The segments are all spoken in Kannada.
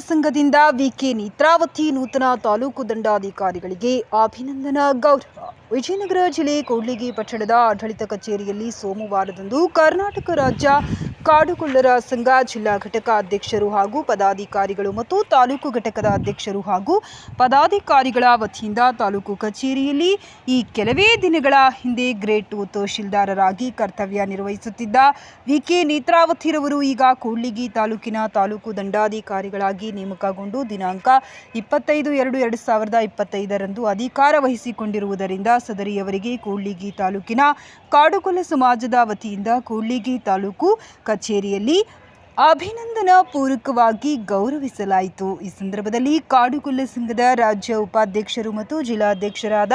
ಸಂಘದಿಂದ ವಿಕೆ ನೇತ್ರಾವತಿ ನೂತನ ತಾಲೂಕು ದಂಡಾಧಿಕಾರಿಗಳಿಗೆ ಅಭಿನಂದನಾ, ಗೌರವ. ವಿಜಯನಗರ ಜಿಲ್ಲೆ ಕೂಡ್ಲಿಗಿ ಪಟ್ಟಣದ ಆಡಳಿತ ಕಚೇರಿಯಲ್ಲಿ ಸೋಮವಾರದಂದು ಕರ್ನಾಟಕ ರಾಜ್ಯ ಕಾಡುಗೊಲ್ಲರ ಸಂಘ ಜಿಲ್ಲಾ ಘಟಕ ಅಧ್ಯಕ್ಷರು ಹಾಗೂ ಪದಾಧಿಕಾರಿಗಳು ಮತ್ತು ತಾಲೂಕು ಘಟಕದ ಅಧ್ಯಕ್ಷರು ಹಾಗೂ ಪದಾಧಿಕಾರಿಗಳ ವತಿಯಿಂದ ತಾಲೂಕು ಕಚೇರಿಯಲ್ಲಿ ಈ ಕೆಲವೇ ದಿನಗಳ ಹಿಂದೆ ಗ್ರೇಟ್ ಟು ತಹಶೀಲ್ದಾರರಾಗಿ ಕರ್ತವ್ಯ ನಿರ್ವಹಿಸುತ್ತಿದ್ದ ವಿಕೆ ನೇತ್ರಾವತಿರವರು ಈಗ ಕೂಡ್ಲಿಗಿ ತಾಲೂಕಿನ ತಾಲೂಕು ದಂಡಾಧಿಕಾರಿಗಳಾಗಿ ನೇಮಕಗೊಂಡು ದಿನಾಂಕ ಇಪ್ಪತ್ತೈದು ಎರಡು ಎರಡು ಸಾವಿರದ ಇಪ್ಪತ್ತೈದರಂದು ಅಧಿಕಾರ ವಹಿಸಿಕೊಂಡಿರುವುದರಿಂದ ಸದರಿಯವರಿಗೆ ಕೂಡ್ಲಿಗಿ ತಾಲೂಕಿನ ಕಾಡುಗೊಲ್ಲ ಸಮಾಜದ ವತಿಯಿಂದ ಕೂಡ್ಲಿಗಿ ತಾಲೂಕು ಕಚೇರಿಯಲ್ಲಿ ಅಭಿನಂದನಾ ಪೂರ್ವಕವಾಗಿ ಗೌರವಿಸಲಾಯಿತು. ಈ ಸಂದರ್ಭದಲ್ಲಿ ಕಾಡುಗೊಲ್ಲ ಸಂಘದ ರಾಜ್ಯ ಉಪಾಧ್ಯಕ್ಷರು ಮತ್ತು ಜಿಲ್ಲಾಧ್ಯಕ್ಷರಾದ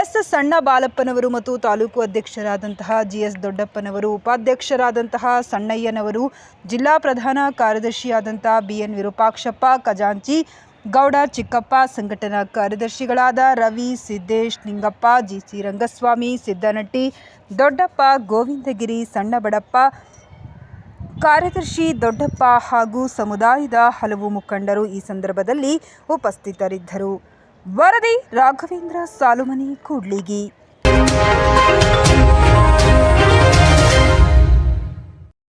ಎಸ್. ಸಣ್ಣ ಬಾಲಪ್ಪನವರು ಮತ್ತು ತಾಲೂಕು ಅಧ್ಯಕ್ಷರಾದಂತಹ ಜಿ. ಎಸ್. ದೊಡ್ಡಪ್ಪನವರು, ಉಪಾಧ್ಯಕ್ಷರಾದಂತಹ ಸಣ್ಣಯ್ಯನವರು, ಜಿಲ್ಲಾ ಪ್ರಧಾನ ಕಾರ್ಯದರ್ಶಿಯಾದಂತಹ ಬಿ. ಎನ್. ವಿರೂಪಾಕ್ಷಪ್ಪ, ಖಜಾಂಚಿ, ಗೌಡ ಚಿಕ್ಕಪ್ಪ, ಸಂಘಟನಾ ಕಾರ್ಯದರ್ಶಿಗಳಾದ ರವಿ, ಸಿದ್ದೇಶ್, ನಿಂಗಪ್ಪ ಜಿಸಿ ರಂಗಸ್ವಾಮಿ, ಸಿದ್ದನಟ್ಟಿ, ದೊಡ್ಡಪ್ಪ, ಗೋವಿಂದಗಿರಿ, ಸಣ್ಣಬಡಪ್ಪ ಕಾರ್ಯದರ್ಶಿ ದೊಡ್ಡಪ್ಪ ಹಾಗೂ ಸಮುದಾಯದ ಹಲವು ಮುಖಂಡರು ಈ ಸಂದರ್ಭದಲ್ಲಿ ಉಪಸ್ಥಿತರಿದ್ದರು. ವರದಿ ರಾಘವೇಂದ್ರ ಸಾಲುಮನಿ ಕೂಡ್ಲಿಗಿ.